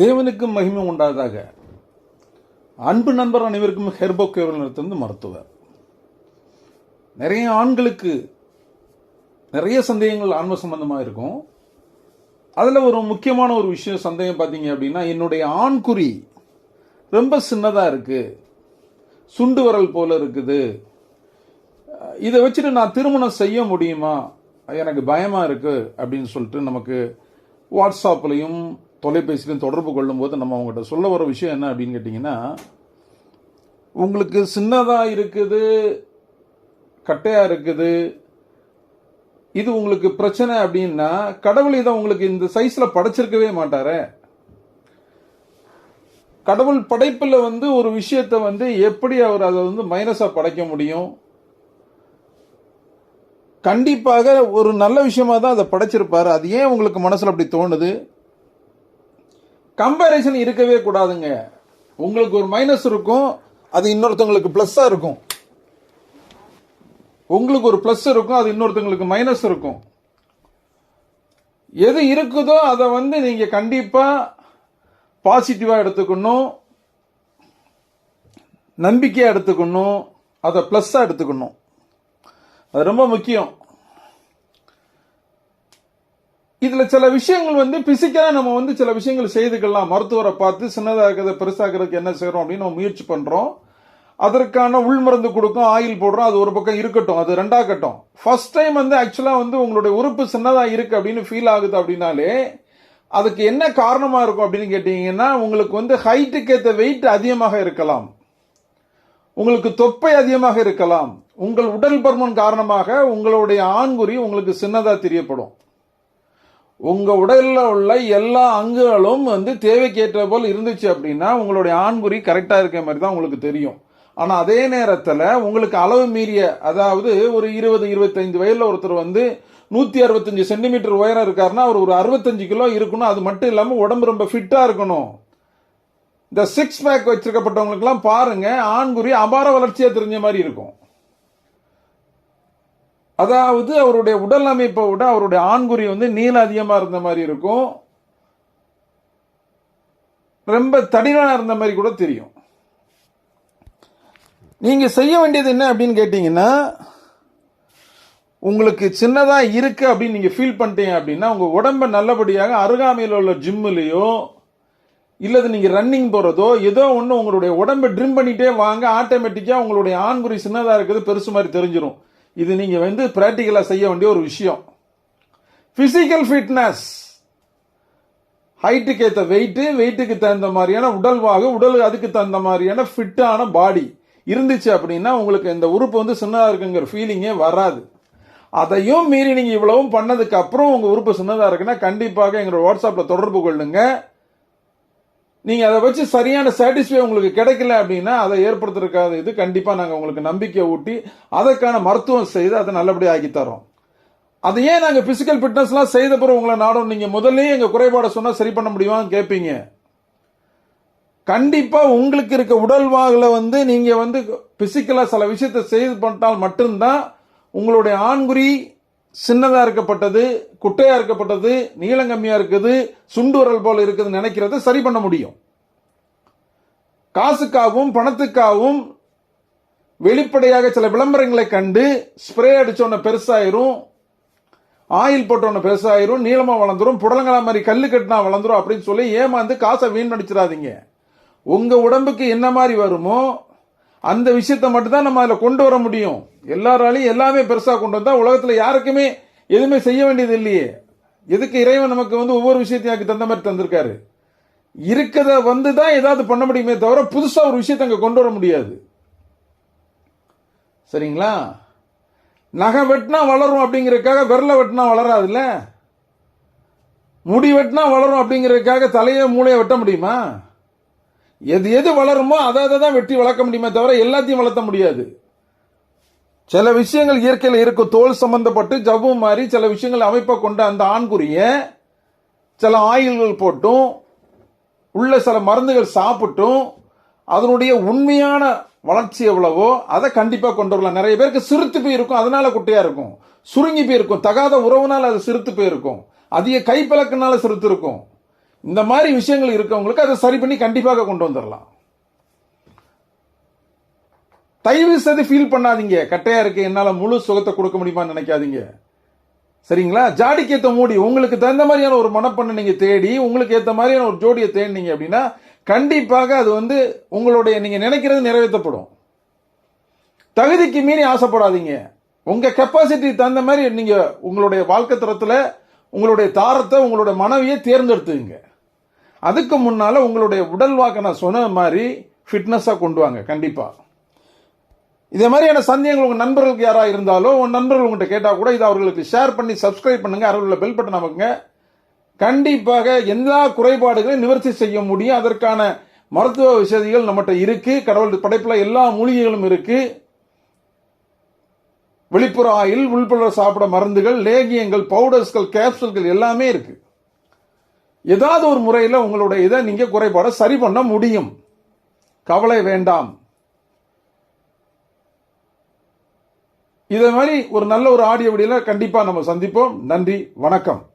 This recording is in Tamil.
தேவனுக்கும் மகிமை உண்டாதாக. அன்பு நண்பர் அனைவருக்கும் ஹெர்போ கேவலத்திலிருந்து மருத்துவர். நிறைய ஆண்களுக்கு நிறைய சந்தேகங்கள் ஆன்ம சம்பந்தமாக இருக்கும். அதில் ஒரு முக்கியமான ஒரு விஷயம் சந்தேகம் பார்த்தீங்க அப்படின்னா என்னுடைய ஆண்குறி ரொம்ப சின்னதாக இருக்குது சுண்டு வரல் போல இருக்குது. இதை வச்சுட்டு நான் திருமணம் செய்ய முடியுமா? எனக்கு பயமாக இருக்குது அப்படின்னு சொல்லிட்டு நமக்கு வாட்ஸ்அப்லேயும் தொலைபேசிலையும் தொடர்பு கொள்ளும்போது நம்ம அவங்ககிட்ட சொல்ல வர விஷயம் என்ன அப்படின்னு கேட்டிங்கன்னா உங்களுக்கு சின்னதாக இருக்குது கட்டையாக இருக்குது இது உங்களுக்கு பிரச்சனை அப்படின்னா கடவுள் இதை உங்களுக்கு இந்த சைஸில் படைச்சிருக்கவே மாட்டாரே. கடவுள் படைப்பில் வந்து ஒரு விஷயத்தை வந்து எப்படி அவர் அதை வந்து மைனஸாக படைக்க முடியும்? கண்டிப்பாக ஒரு நல்ல விஷயமா தான் அதை படைச்சிருப்பாரு. அது ஏன் உங்களுக்கு மனசில் அப்படி தோணுது? கம்பேரிசன் இருக்கவே கூடாதுங்க. உங்களுக்கு ஒரு மைனஸ் இருக்கும் அது இன்னொருத்தவங்களுக்கு ப்ளஸ்ஸாக இருக்கும். உங்களுக்கு ஒரு ப்ளஸ் இருக்கும் அது இன்னொருத்தவங்களுக்கு மைனஸ் இருக்கும். எது இருக்குதோ அதை வந்து நீங்கள் கண்டிப்பாக பாசிட்டிவாக எடுத்துக்கணும் நம்பிக்கையாக எடுத்துக்கணும் அதை ப்ளஸ்ஸாக எடுத்துக்கணும். அது ரொம்ப முக்கியம். இதுல சில விஷயங்கள் வந்து பிசிக்கலா நம்ம வந்து சில விஷயங்கள் செய்துக்கலாம். மருத்துவரை பார்த்து சின்னதாக்குறத பெருசாகிறதுக்கு என்ன செய்யறோம் அப்படின்னு நம்ம முயற்சி பண்றோம். அதற்கான உள் மருந்து கொடுக்கும் ஆயில் போடுறோம். அது ஒரு பக்கம் இருக்கட்டும். அது ரெண்டாகட்டும் ஃபர்ஸ்ட் டைம் வந்து ஆக்சுவலா வந்து உங்களுடைய உறுப்பு சின்னதா இருக்கு அப்படின்னு ஃபீல் ஆகுது அப்படின்னாலே அதுக்கு என்ன காரணமா இருக்கும் அப்படின்னு கேட்டீங்கன்னா உங்களுக்கு வந்து ஹைட்டுக்கு ஏற்ற வெயிட் அதிகமாக இருக்கலாம். உங்களுக்கு தொப்பை அதிகமாக இருக்கலாம். உங்கள் உடல் பருமன் காரணமாக உங்களுடைய ஆண்குறி உங்களுக்கு சின்னதா தெரியப்படும். உங்க உடல்ல உள்ள எல்லா அங்குகளும் வந்து தேவைக்கேற்ற போல் இருந்துச்சு அப்படின்னா உங்களுடைய ஆண்குறி கரெக்டா இருக்க மாதிரி தான் உங்களுக்கு தெரியும். ஆனா அதே நேரத்துல உங்களுக்கு அளவு மீறிய அதாவது ஒரு இருபது இருபத்தைந்து வயதுல ஒருத்தர் வந்து நூத்தி அறுபத்தஞ்சு சென்டிமீட்டர் உயரம் இருக்காருன்னா அவர் ஒரு அறுபத்தஞ்சு கிலோ இருக்கணும். அது மட்டும் இல்லாம உடம்பு ரொம்ப ஃபிட்டா இருக்கணும். இந்த சிக்ஸ் பேக் வச்சிருக்கப்பட்டவங்களுக்குலாம் பாருங்க ஆண்குறி அபார வளர்ச்சியா தெரிஞ்ச மாதிரி இருக்கும். அதாவது அவருடைய உடல் அமைப்பை விட அவருடைய ஆண்குறி வந்து நீளம் அதிகமாக இருந்த மாதிரி இருக்கும். ரொம்ப தடினாக இருந்த மாதிரி கூட தெரியும். நீங்கள் செய்ய வேண்டியது என்ன அப்படின்னு கேட்டிங்கன்னா உங்களுக்கு சின்னதாக இருக்குது அப்படின்னு நீங்கள் ஃபீல் பண்ணிட்டீங்க அப்படின்னா உங்கள் உடம்ப நல்லபடியாக அருகாமையில் உள்ள ஜிம்முலயோ இல்லது நீங்கள் ரன்னிங் போகிறதோ ஏதோ ஒன்று உங்களுடைய உடம்பை ட்ரிம் பண்ணிகிட்டே வாங்க ஆட்டோமேட்டிக்காக உங்களுடைய ஆண்குறி சின்னதாக இருக்கிறது பெருசு மாதிரி தெரிஞ்சிடும் இது நீங்க வந்து பிராக்டிக்கலா செய்ய வேண்டிய ஒரு விஷயம். பிசிக்கல் ஃபிட்னஸ் ஹைட்டுக்கு ஏற்ற வெயிட்டு வெயிட்டுக்கு தகுந்த மாதிரியான உடல்வாக உடல் அதுக்கு தகுந்த மாதிரியான ஃபிட்டான பாடி இருந்துச்சு அப்படின்னா உங்களுக்கு இந்த உறுப்பு வந்து சின்னதாக இருக்குங்கிற ஃபீலிங்கே வராது. அதையும் மீறி நீங்கள் இவ்வளவும் பண்ணதுக்கு அப்புறம் உங்கள் உறுப்பு சின்னதாக இருக்குன்னா கண்டிப்பாக எங்களோட வாட்ஸ்அப்பில் தொடர்பு கொள்ளுங்கள் நீங்கள் அதை வச்சு சரியான சாட்டிஸ்ஃபை உங்களுக்கு கிடைக்கல அப்படின்னா அதை ஏற்படுத்துறதுக்காக இது கண்டிப்பாக நாங்கள் உங்களுக்கு நம்பிக்கை ஊட்டி அதற்கான மருத்துவம் செய்து அதை நல்லபடியாக ஆக்கி தரோம் அது ஏன் நாங்கள் பிசிக்கல் ஃபிட்னஸ்லாம் செய்த பிறகு உங்களை நாடும்? நீங்கள் முதல்லயே எங்கள் குறைபாடை சொன்னால் சரி பண்ண முடியுமான்னு கேட்பீங்க கண்டிப்பாக உங்களுக்கு இருக்க உடல்வாகில் வந்து நீங்கள் வந்து பிசிக்கலா சில விஷயத்தை செய்து பண்ணிட்டால் மட்டும்தான் உங்களுடைய ஆண்குறி சின்னதாக இருக்கப்பட்டது குட்டையாக இருக்கப்பட்டது நீளம் கம்மியாக இருக்குது சுண்டுரல் போல் இருக்குதுன்னு நினைக்கிறத சரி பண்ண முடியும். காசுக்காகவும் பணத்துக்காகவும் வெளிப்படையாக சில விளம்பரங்களை கண்டு ஸ்ப்ரே அடித்தோன்ன பெருசாயிரும் ஆயில் போட்டோன்னு பெருசாயிரும் நீளமாக வளர்ந்துரும் புடலங்களா மாதிரி கல் கட்டினா வளர்ந்துரும் அப்படின்னு சொல்லி ஏமாந்து காசை வீணடிச்சிடாதீங்க. உங்கள் உடம்புக்கு என்ன மாதிரி வருமோ அந்த விஷயத்தை மட்டும்தான் நம்ம அதில் கொண்டு வர முடியும். எல்லாராலையும் எல்லாமே பெருசாக கொண்டு வந்தால் உலகத்தில் யாருக்குமே எதுவுமே செய்ய வேண்டியது இல்லையே. எதுக்கு இறைவன் நமக்கு வந்து ஒவ்வொரு விஷயத்தையும் அதுக்கு தந்த மாதிரி தந்திருக்காரு? இருக்கிறத வந்து தான் ஏதாவது பண்ண முடியுமே தவிர புதுசாக ஒரு விஷயத்தை அங்கே கொண்டு வர முடியாது. சரிங்களா? நகை வெட்டினா வளரும் அப்படிங்கிறதுக்காக விரலை வெட்டினா வளராதுல்ல? முடி வெட்டினா வளரும் அப்படிங்கிறதுக்காக தலையை மூளையை வெட்ட முடியுமா? எது எது வளருமோ அதை அதை தான் வெட்டி வளர்க்க முடியுமே தவிர எல்லாத்தையும் வளர்த்த முடியாது. சில விஷயங்கள் இயற்கையில் இருக்கும். தோல் சம்பந்தப்பட்டு ஜவ்வு மாதிரி சில விஷயங்கள் அமைப்பை கொண்ட அந்த ஆண்குறிய சில ஆயில்கள் போட்டும் உள்ள சில மருந்துகள் சாப்பிட்டும் அதனுடைய உண்மையான வளர்ச்சி எவ்வளவோ அதை கண்டிப்பாக கொண்டு வரலாம். நிறைய பேருக்கு சிறுத்து போயிருக்கும் அதனால குட்டையாக இருக்கும். சுருங்கி போயிருக்கும் தகாத உறவுனால அது சிறுத்து போயிருக்கும் அதிக கைப்பழக்கினால சிறுத்து இருக்கும். இந்த மாதிரி விஷயங்கள் இருக்கவங்களுக்கு அதை சரி பண்ணி கண்டிப்பாக கொண்டு வந்துடலாம் தயவு செய்து ஃபீல் பண்ணாதீங்க. கட்டையா இருக்கு என்னால் முழு சுகத்தை கொடுக்க முடியுமான்னு நினைக்காதீங்க. சரிங்களா? ஜாடிக்கு ஏற்ற மூடி உங்களுக்கு தகுந்த மாதிரியான ஒரு மனப்பண்ணை நீங்க தேடி உங்களுக்கு ஏற்ற மாதிரியான ஒரு ஜோடியை தேடினீங்க அப்படின்னா கண்டிப்பாக அது வந்து உங்களுடைய நீங்க நினைக்கிறது நிறைவேற்றப்படும். தகுதிக்கு மீறி ஆசைப்படாதீங்க. உங்க கெப்பாசிட்டி தகுந்த மாதிரி நீங்க உங்களுடைய வாழ்க்கை தரத்துல உங்களுடைய தாரத்தை உங்களுடைய மனைவியை தேர்ந்தெடுத்துங்க அதுக்கு முன்னால் உங்களுடைய உடல் வாக்க நான் சொன்ன மாதிரி ஃபிட்னஸாக கொண்டு வாங்க கண்டிப்பாக இதே மாதிரியான சந்தேகங்கள் உங்கள் நண்பர்களுக்கு யாராக இருந்தாலும் உங்கள் நண்பர்கள் உங்கள்கிட்ட கேட்டால் கூட இதை அவர்களுக்கு ஷேர் பண்ணி சப்ஸ்கிரைப் பண்ணுங்க அருகில் பெல் பட்டன் அமைங்க. கண்டிப்பாக எல்லா குறைபாடுகளையும் நிவர்த்தி செய்ய முடியும். அதற்கான மருத்துவ வசதிகள் நம்மகிட்ட இருக்கு. கடவுள் படைப்பில் எல்லா மூலிகைகளும் இருக்கு. வெளிப்புற ஆயில் உள்புற சாப்பிட மருந்துகள் லேகியங்கள் பவுடர்ஸ்கள் கேப்சூல்கள் எல்லாமே இருக்கு. ஏதாவது ஒரு முறையில் உங்களுடைய இதை நீங்கள் குறைபாடை சரி பண்ண முடியும். கவலை வேண்டாம். இதே மாதிரி ஒரு நல்ல ஒரு ஆடியோ வீடியோவில் கண்டிப்பாக நம்ம சந்திப்போம். நன்றி வணக்கம்.